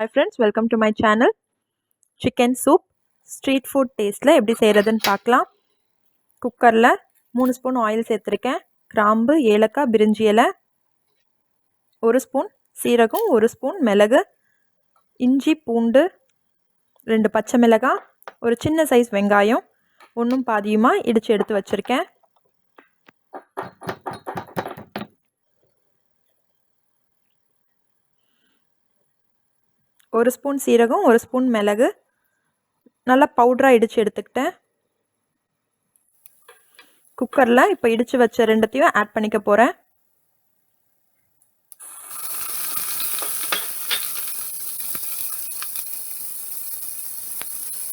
Hi friends welcome to my channel chicken soup street food டேஸ்ட்டில் எப்படி செய்கிறதுன்னு பார்க்கலாம். குக்கரில் மூணு ஸ்பூன் ஆயில் சேர்த்துருக்கேன். கிராம்பு ஏலக்காய் பிரிஞ்சி இலை ஒரு ஸ்பூன் சீரகம் ஒரு ஸ்பூன் மிளகு இஞ்சி பூண்டு ரெண்டு பச்சை மிளகாய் ஒரு சின்ன சைஸ் வெங்காயம் ஒன்றும் பாதியுமாக இடித்து எடுத்து வச்சுருக்கேன். ஒரு ஸ்பூன் சீரகம் ஒரு ஸ்பூன் மிளகு. நல்லா பவுட்ராக இடித்து எடுத்துக்கிட்டேன். குக்கரில் இப்போ இடித்து வச்ச ரெண்டுத்தையும் ஆட் பண்ணிக்க போகிறேன்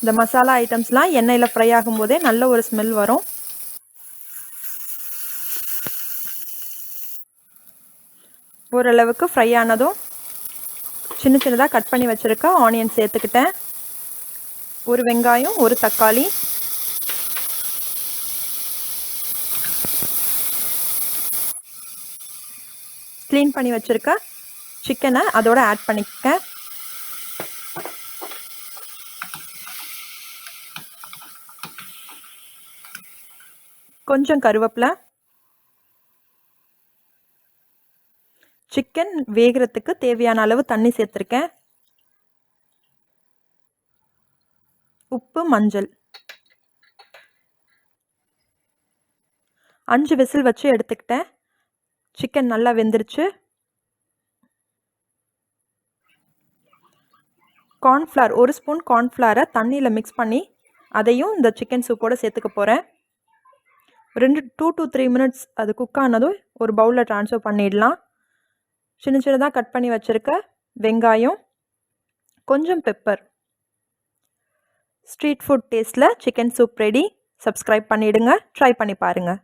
இந்த மசாலா ஐட்டம்ஸ்லாம் எண்ணெயில் ஃப்ரை ஆகும்போதே நல்ல ஒரு ஸ்மெல் வரும். ஓரளவுக்கு ஃப்ரை ஆனதும் சின்ன சின்னதாக கட் பண்ணி வச்சுருக்க ஆனியன் சேர்த்துக்கிட்டேன். ஒரு வெங்காயம் ஒரு தக்காளி. க்ளீன் பண்ணி வச்சுருக்க சிக்கனை அதோட ஆட் பண்ணிக்க கொஞ்சம் கருவேப்பிலை. சிக்கன் வேகிறதுக்கு தேவையான அளவு தண்ணி சேர்த்துருக்கேன். உப்பு மஞ்சள். அஞ்சு விசில் வச்சு எடுத்துக்கிட்டேன். சிக்கன் நல்லா வெந்துருச்சு. கார்ன்ஃப்ளவர் ஒரு ஸ்பூன் கார்ன்ஃப்ளவரை தண்ணியில் மிக்ஸ் பண்ணி அதையும் இந்த சிக்கன் சூப்போடு சேர்த்துக்க போகிறேன் ரெண்டு டூ டு த்ரீ மினிட்ஸ் அது குக் ஆனதும் ஒரு பவுலில் ட்ரான்ஸ்ஃபர் பண்ணிடலாம். சின்ன சின்னதாக கட் பண்ணி வச்சுருக்க வெங்காயம் கொஞ்சம் பெப்பர் ஸ்ட்ரீட் ஃபுட் டேஸ்ட்டில் சிக்கன் சூப் ரெடி சப்ஸ்கிரைப் பண்ணிவிடுங்க ட்ரை பண்ணி பாருங்கள்